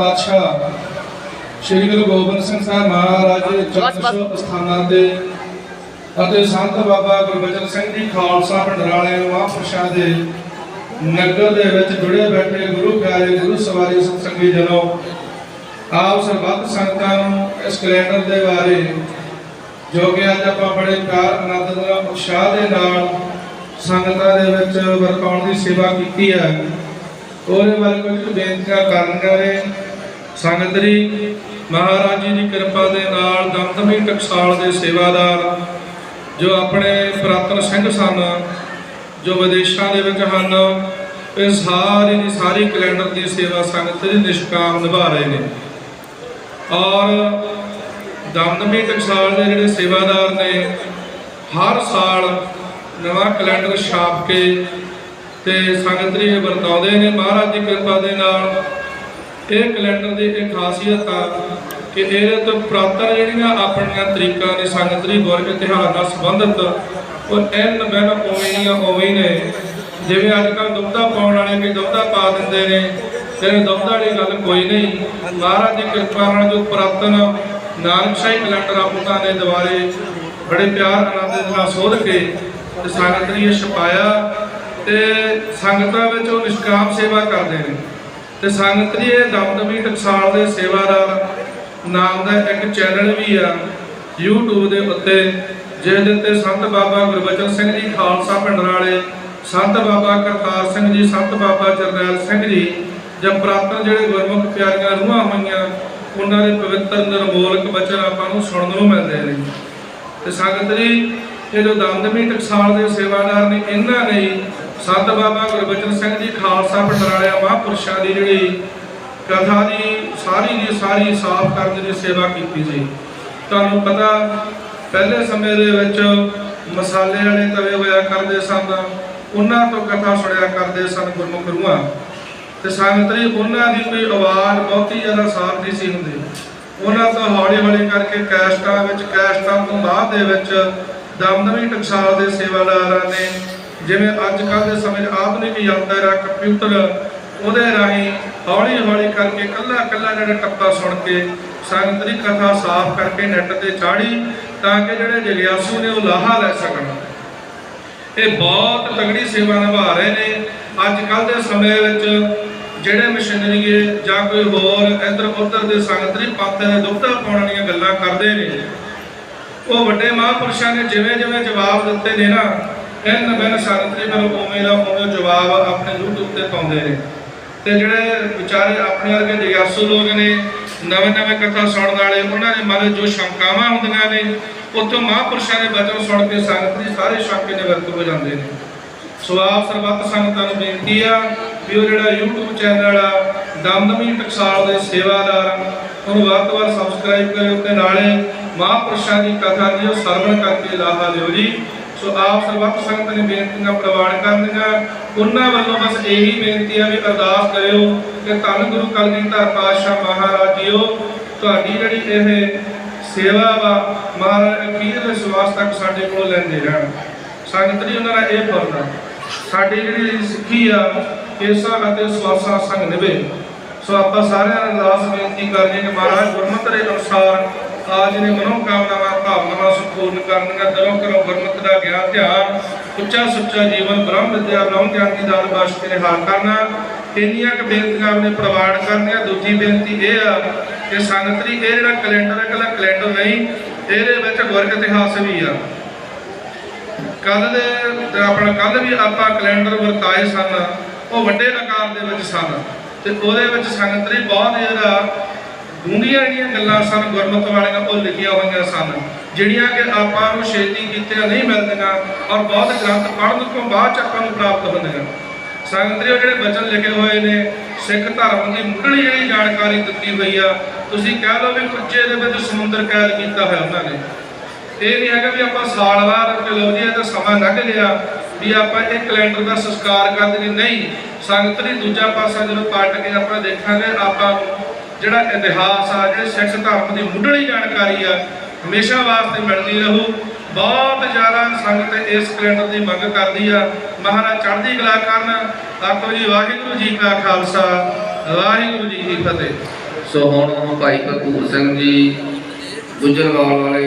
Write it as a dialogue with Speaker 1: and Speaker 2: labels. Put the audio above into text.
Speaker 1: ਪਾਤਸ਼ਾਹ ਸ੍ਰੀ ਗੁਰੂ ਗੋਬਿੰਦ ਸਿੰਘ ਸਾਹਿਬ ਮਹਾਰਾਜ ਦੇ ਚਰਨ ਸਥਾਨਾਂ ਤੇ ਅਤੇ ਸੰਤ ਬਾਬਾ ਗੁਰਬਚਨ ਸਿੰਘ ਜੀ ਖਾਲਸਾ ਭੰਡਰਾਲੇ ਮਹਾਂਪੁਰਸ਼ਾਂ ਦੇ ਨਗਰ ਦੇ ਵਿੱਚ ਜੁੜੇ ਬੈਠੇ ਗੁਰੂ ਪਿਆਰੇ ਗੁਰੂ ਸਵਾਰੀ ਸਤਸੰਗੀ ਜਨੋ ਆਪ ਸਰਬੱਤ ਸੰਗਤਾਂ ਨੂੰ ਇਸ ਕੈਲੰਡਰ ਦੇ ਬਾਰੇ ਜੋ ਕਿ ਅੱਜ ਆਪਾਂ ਬੜੇ ਪਿਆਰ ਆਨੰਦ ਨਾਲ ਉਤਸ਼ਾਹ ਦੇ ਨਾਲ ਸੰਗਤਾਂ ਦੇ ਵਿੱਚ ਵਰਤਾਉਣ ਦੀ ਸੇਵਾ ਕੀਤੀ ਹੈ ਉਹਦੇ ਬਾਰੇ ਕੁਝ ਬੇਨਤੀਆਂ ਕਰਨੀਆਂ ਨੇ। ਸੰਗਤ ਜੀ ਮਹਾਰਾਜ ਜੀ ਦੀ ਕਿਰਪਾ ਦੇ ਨਾਲ ਦਮਦਮੀ ਟਕਸਾਲ ਦੇ ਸੇਵਾਦਾਰ ਜੋ ਆਪਣੇ ਪ੍ਰਾਤਨ ਸਿੰਘ ਸਨ, ਜੋ ਵਿਦੇਸ਼ਾਂ ਦੇ ਵਿੱਚ ਹਨ, ਇਹ ਸਾਰੀ ਦੀ ਸਾਰੀ ਕੈਲੰਡਰ ਦੀ ਸੇਵਾ ਸੰਗਤ ਜੀ ਨਿਸ਼ਕਾਮ ਨਿਭਾ ਰਹੇ ਨੇ। ਔਰ ਦਮਦਮੀ ਟਕਸਾਲ ਦੇ ਜਿਹੜੇ ਸੇਵਾਦਾਰ ਨੇ, ਹਰ ਸਾਲ ਨਵਾਂ ਕੈਲੰਡਰ ਛਾਪ ਕੇ ਤੇ ਸੰਗਤ ਜੀ ਇਹ ਵਰਤਾਉਂਦੇ ਨੇ। ਮਹਾਰਾਜ ਦੀ ਕਿਰਪਾ ਦੇ ਨਾਲ ਇਹ ਕੈਲੰਡਰ ਦੀ ਇਹ ਖਾਸੀਅਤ ਆ ਕਿ ਇਹਦੇ ਤੋਂ ਪ੍ਰਾਤਨ ਜਿਹੜੀਆਂ ਆਪਣੀਆਂ ਤਰੀਕਾਂ ਨੇ ਸੰਗਤ ਜੀ ਗੁਰਗ ਇਤਿਹਾਸ ਨਾਲ ਸੰਬੰਧਿਤ ਉਹ ਐਨ ਬੈਨ ਉਵੇਂ ਦੀਆਂ ਉਵੇਂ ਨੇ। ਜਿਵੇਂ ਅੱਜ ਕੱਲ੍ਹ ਦੁੱਧਾ ਪਾਉਣ ਵਾਲੇ ਕਿ ਦੁੱਧਾ ਪਾ ਦਿੰਦੇ ਨੇ ਤੇ ਦੁੱਧ ਵਾਲੀ ਗੱਲ ਕੋਈ ਨਹੀਂ। ਮਹਾਰਾਜ ਦੀ ਕਿਰਪਾ ਨਾਲ ਜੋ ਪ੍ਰਾਤਨ ਨਾਨਕਸ਼ਾਹੀ ਕੈਲੰਡਰ ਆਪਣਾ ਦੇ ਦੁਆਰੇ ਬੜੇ ਪਿਆਰ ਆਨੰਦ ਨਾਲ ਸੋਧ ਕੇ ਤੇ ਸੰਗਤ ਨੇ ਇਹ ਛਪਾਇਆ ਤੇ ਸੰਗਤਾਂ ਵਿੱਚ ਉਹ ਨਿਸ਼ਕਾਮ ਸੇਵਾ ਕਰਦੇ ਨੇ। ਤੇ ਸੰਗਤ ਜੀ, ਇਹ ਦਮਦਮੀ ਟਕਸਾਲ ਦੇ ਸੇਵਾਦਾਰ ਨਾਮ ਦਾ ਇੱਕ ਚੈਨਲ ਵੀ ਆ YouTube ਦੇ ਉੱਤੇ, ਜਿਹਦੇ ਤੇ ਸੰਤ ਬਾਬਾ ਗੁਰਬਚਨ ਸਿੰਘ ਜੀ, ਖਾਲਸਾ ਪਿੰਡ ਵਾਲੇ ਸੰਤ ਬਾਬਾ ਕਰਤਾਰ ਸਿੰਘ ਜੀ, ਸੰਤ ਬਾਬਾ ਜਰਨੈਲ ਸਿੰਘ ਜੀ, ਜਾਂ ਪ੍ਰਾਤਨ ਜਿਹੜੇ ਗੁਰਮੁਖ ਪਿਆਰੀਆਂ ਰੂਹਾਂ ਹੋਈਆਂ, ਉਹਨਾਂ ਦੇ ਪਵਿੱਤਰ ਨਿਰਮੋਲਕ ਬਚਨ ਆਪਾਂ ਨੂੰ ਸੁਣਨ ਨੂੰ ਮਿਲਦੇ ਨੇ। ਤੇ ਸੰਗਤ ਜੀ, ਇਹ ਜੋ ਦਮਦਮੀ ਟਕਸਾਲ ਦੇ ਸੇਵਾਦਾਰ ਨੇ, ਇਹਨਾਂ ਨੇ ਸੰਤ ਬਾਬਾ ਗੁਰਬਚਨ ਸਿੰਘ ਜੀ, ਖਾਲਸਾ ਭੰਡਰਾਲਿਆ ਮਹਾਂਪੁਰਸ਼ਾਂ ਦੀ ਜਿਹੜੀ ਕਥਾ ਦੀ ਸਾਰੀ ਦੀ ਸਾਰੀ ਸਾਫ਼ ਕਰਨ ਦੀ ਸੇਵਾ ਕੀਤੀ ਸੀ। ਤੁਹਾਨੂੰ ਪਤਾ, ਪਹਿਲੇ ਸਮੇਂ ਦੇ ਵਿੱਚ ਮਸਾਲੇ ਵਾਲੇ ਤਵੇ ਹੋਇਆ ਕਰਦੇ ਸਨ, ਉਹਨਾਂ ਤੋਂ ਕਥਾ ਸੁਣਿਆ ਕਰਦੇ ਸਨ ਗੁਰਮੁਖ ਰੂਹਾਂ। ਤੇ ਸੰਗਤ ਜੀ ਉਹਨਾਂ ਦੀ ਕੋਈ ਆਵਾਜ਼ ਬਹੁਤੀ ਜ਼ਿਆਦਾ ਸਾਫ਼ ਨਹੀਂ ਸੀ ਹੁੰਦੀ। ਉਹਨਾਂ ਤੋਂ ਹੌਲੀ ਹੌਲੀ ਕਰਕੇ ਕੈਸਟਾਂ ਵਿੱਚ, ਕੈਸਟਾਂ ਤੋਂ ਬਾਅਦ ਦੇ ਵਿੱਚ ਦਮਦਮੀ ਟਕਸਾਲ ਦੇ ਸੇਵਾਦਾਰਾਂ ਨੇ ਜਿਵੇਂ ਅੱਜ ਕੱਲ੍ਹ ਦੇ ਸਮੇਂ 'ਚ ਆਧੁਨਿਕ ਯੰਤਰ ਆ ਕੰਪਿਊਟਰ ਉਹਦੇ ਰਾਹੀਂ ਹੌਲੀ ਹੌਲੀ ਕਰਕੇ ਕੱਲਾ ਕੱਲਾ ਜਿਹੜਾ ਟੱਪਾ ਸੁਣ ਕੇ ਸੰਗਤ ਦੀ ਕਥਾ ਸਾਫ਼ ਕਰਕੇ ਨੈੱਟ ਤੇ ਚਾੜੀ ਤਾਂ ਕਿ ਜਿਹੜੇ ਜਗਿਆਸੂ ਨੇ ਉਹ ਲਾਹਾ ਲੈ ਸਕਣ। ਇਹ ਬਹੁਤ ਤਗੜੀ ਸੇਵਾ ਨਿਭਾ ਰਹੇ ਨੇ। ਅੱਜ ਕੱਲ ਦੇ ਸਮੇਂ ਵਿੱਚ ਜਿਹੜੇ ਮਸ਼ੀਨਰੀਏ ਜਾਂ ਕੋਈ ਹੋਰ ਇੱਧਰ ਉੱਧਰ ਦੇ ਸੰਗਤ ਦੀ ਪੰਥ ਦੇ ਦੁੱਧਾ ਪਾਉਣ ਵਾਲੀਆਂ ਗੱਲਾਂ ਕਰਦੇ ਨੇ, ਉਹ ਵੱਡੇ ਮਹਾਂਪੁਰਸ਼ਾਂ ਨੇ ਜਿਵੇਂ ਜਿਵੇਂ ਜਵਾਬ ਦਿੱਤੇ ਨੇ ਨਾ ਇਹਨਾਂ ਬੈਨ ਸੰਗਤ ਜੀ ਮੈਨੂੰ ਉਵੇਂ ਦਾ ਉਵੇਂ ਜਵਾਬ ਆਪਣੇ ਯੂਟਿਊਬ ਤੇ ਪਾਉਂਦੇ ਨੇ ਤੇ ਜਿਹੜੇ ਵਿਚਾਰੇ ਆਪਣੇ ਵਰਗੇ ਜਿਗਿਆਸੂ ਲੋਕ ਨੇ, ਨਵੇਂ ਨਵੇਂ ਕਥਾ ਸੁਣਨ ਵਾਲੇ, ਉਹਨਾਂ ਦੇ ਮਨ ਵਿੱਚ ਜੋ ਸ਼ੰਕਾਵਾਂ ਹੁੰਦੀਆਂ ਨੇ, ਉੱਥੋਂ ਮਹਾਂਪੁਰਸ਼ਾਂ ਦੇ ਬਚਨ ਸੁਣ ਕੇ ਸੰਗਤ ਦੀ ਸਾਰੇ ਸ਼ੰਕੇ ਨਿਵਰਤ ਹੋ ਜਾਂਦੇ ਨੇ। ਸੋ ਆਪ ਸਰਬੱਤ ਸੰਗਤਾਂ ਨੂੰ ਬੇਨਤੀ ਆ ਵੀ ਉਹ ਜਿਹੜਾ YouTube ਚੈਨਲ ਆ ਦਮਦਮੀ ਟਕਸਾਲ ਦੇ ਸੇਵਾਦਾਰ, ਉਹਨੂੰ ਵੱਧ ਤੋਂ ਵੱਧ ਸਬਸਕ੍ਰਾਈਬ ਕਰਿਓ ਤੇ ਨਾਲੇ ਮਹਾਂਪੁਰਸ਼ਾਂ ਦੀ ਕਥਾ ਦੀ ਉਹ ਸਰਵਣ ਕਰਕੇ ਲਾਹਾ ਲਿਓ ਜੀ। ਸੋ ਆਪ ਸਰਬੱਤ ਸੰਗਤ ਨੇ ਬੇਨਤੀਆਂ ਪ੍ਰਵਾਨ ਕਰਨੀਆਂ ਉਹਨਾਂ ਵੱਲੋਂ ਬਸ ਇਹੀ ਬੇਨਤੀ ਆ ਵੀ ਅਰਦਾਸ ਕਰਿਓ ਕਿ ਧੰਨ ਗੁਰੂ ਕਲਗੀਧਰ ਪਾਤਸ਼ਾਹ ਮਹਾਰਾਜ ਜੀਓ। ਤੁਹਾਡੀ ਜਿਹੜੀ ਇਹ ਸੇਵਾ ਵਾ, ਮਹਾਰਾਜ ਅਖੀਰ ਦੇ ਸਵਾਸ ਤੱਕ ਸਾਡੇ ਕੋਲ ਲੈਂਦੇ ਰਹਿਣ। ਸੰਗਤ ਜੀ, ਉਹਨਾਂ ਦਾ ਇਹ ਫਰਜ਼ ਆ ਸਾਡੀ ਜਿਹੜੀ ਸਿੱਖੀ ਆ, ਕੇਸਾ ਅਤੇ ਸਵਾਸਾ ਸੰਗ ਨਿਭੇ। ਸੋ ਆਪਾਂ ਸਾਰਿਆਂ ਨੂੰ ਅਰਦਾਸ ਬੇਨਤੀ ਕਰਦੇ ਕਿ ਮਹਾਰਾਜ ਗੁਰਮਤਿ ਦੇ ਅਨੁਸਾਰ ਆਜ ਨੇ ਮਨੋ ਭਾਵਨਾਵਾਂ ਸੰਪੂਰਨ ਕਰਨੀਆਂ ਦਿਲੋਂ ਕਰੋ ਗੁਰਮਤਿ ਦਾ ਗਿਆਨ ਧਿਆਨ। ਉੱਚਾ ਸੁੱਚਾ ਜੀਵਨ ਬ੍ਰਹਮ ਵਿਦਿਆ ਬ੍ਰਹਮ ਗਿਆਨ ਦੀ ਦਾਨ ਬਖਸ਼ ਕੇ ਨਿਹਾਲ ਕਰਨਾ। ਇੰਨੀਆਂ ਕੁ ਬੇਨਤੀਆਂ ਆਪਣੇ ਪ੍ਰਵਾਨ ਕਰਨੀਆਂ। ਦੂਜੀ ਬੇਨਤੀ ਇਹ ਆ ਕਿ ਸੰਗਤ ਜੀ ਇਹ ਜਿਹੜਾ ਕੈਲੰਡਰ ਹੈ ਇਕੱਲਾ ਕੈਲੰਡਰ ਨਹੀਂ, ਇਹਦੇ ਵਿੱਚ ਗੁਰਗ ਇਤਿਹਾਸ ਵੀ ਆ। ਕੱਲ ਦੇ, ਆਪਣਾ ਕੱਲ ਵੀ ਆਪਾਂ ਕੈਲੰਡਰ ਵਰਤਾਏ ਸਨ, ਉਹ ਵੱਡੇ ਆਕਾਰ ਦੇ ਵਿੱਚ ਸਨ। ਤੇ ਉਹਦੇ ਵਿੱਚ ਸੰਗਤ ਨੇ ਬਹੁਤ ਜਿਹੜਾ ਡੂੰਘੀਆਂ ਜਿਹੜੀਆਂ ਗੱਲਾਂ ਸਨ, ਗੁਰਮਤ ਵਾਲਿਆਂ, ਉਹ ਲਿਖੀਆਂ ਹੋਈਆਂ ਸਨ। ਜਿਹੜੀਆਂ ਕਿ ਆਪਾਂ ਨੂੰ ਛੇਤੀ ਕੀਤੀਆਂ ਨਹੀਂ ਮਿਲਦੀਆਂ ਔਰ ਬਹੁਤ ਗ੍ਰੰਥ ਪੜ੍ਹਨ ਤੋਂ ਬਾਅਦ ਚ ਆਪਾਂ ਨੂੰ ਪ੍ਰਾਪਤ ਹੁੰਦੀਆਂ। ਸੰਗਤ ਦੇ ਜਿਹੜੇ ਬਚਨ ਲਿਖੇ ਹੋਏ ਨੇ, ਸਿੱਖ ਧਰਮ ਦੀ ਮੁੱਢਲੀ ਜਿਹੜੀ ਜਾਣਕਾਰੀ ਦਿੱਤੀ ਹੋਈ ਆ, ਤੁਸੀਂ ਕਹਿ ਲਓ ਵੀ ਕੁੱਜੇ ਦੇ ਵਿੱਚ ਸਮੁੰਦਰ ਕੈਦ ਕੀਤਾ ਹੋਇਆ ਉਹਨਾਂ ਨੇ। ਇਹ ਨਹੀਂ ਹੈਗਾ ਵੀ ਆਪਾਂ ਸਾਲ ਬਾਅਦ ਚਲੋ ਜੀ ਇਹਦਾ ਸਮਾਂ ਲੱਗ ਗਿਆ, ਵੀ ਆਪਾਂ ਇਹ ਕੈਲੰਡਰ ਦਾ ਸੰਸਕਾਰ ਕਰ ਦੇਣੀ ਨਹੀਂ ਸੰਗਤਰੀ ਦੂਜਾ ਪਾਸਾ ਜਦੋਂ ਪਲਟ ਕੇ ਆਪਾਂ ਦੇਖਾਂਗੇ, ਆਪਾਂ ਨੂੰ ਜਿਹੜਾ ਇਤਿਹਾਸ ਆ, ਜਿਹੜੇ ਸਿੱਖ ਧਰਮ ਦੀ ਮੁੱਢਲੀ ਜਾਣਕਾਰੀ ਆ, ਹਮੇਸ਼ਾ ਵਾਸਤੇ ਮਿਲਦੀ ਰਹੂ। ਬਹੁਤ ਜ਼ਿਆਦਾ ਸੰਗਤ ਇਸ ਕੈਲੰਡਰ ਦੀ ਮੰਗ ਕਰਦੀ ਆ। ਮਹਾਰਾਜ ਚੜ੍ਹਦੀ ਕਲਾ ਕਰਨ। ਆਖੋ ਜੀ, ਵਾਹਿਗੁਰੂ ਜੀ ਕਾ ਖਾਲਸਾ, ਵਾਹਿਗੁਰੂ ਜੀ ਕੀ ਫਤਿਹ।
Speaker 2: ਸੋ ਹੁਣ ਭਾਈ ਕਪੂਰ ਸਿੰਘ ਜੀ ਗੁਜਰਵਾਲ ਵਾਲੇ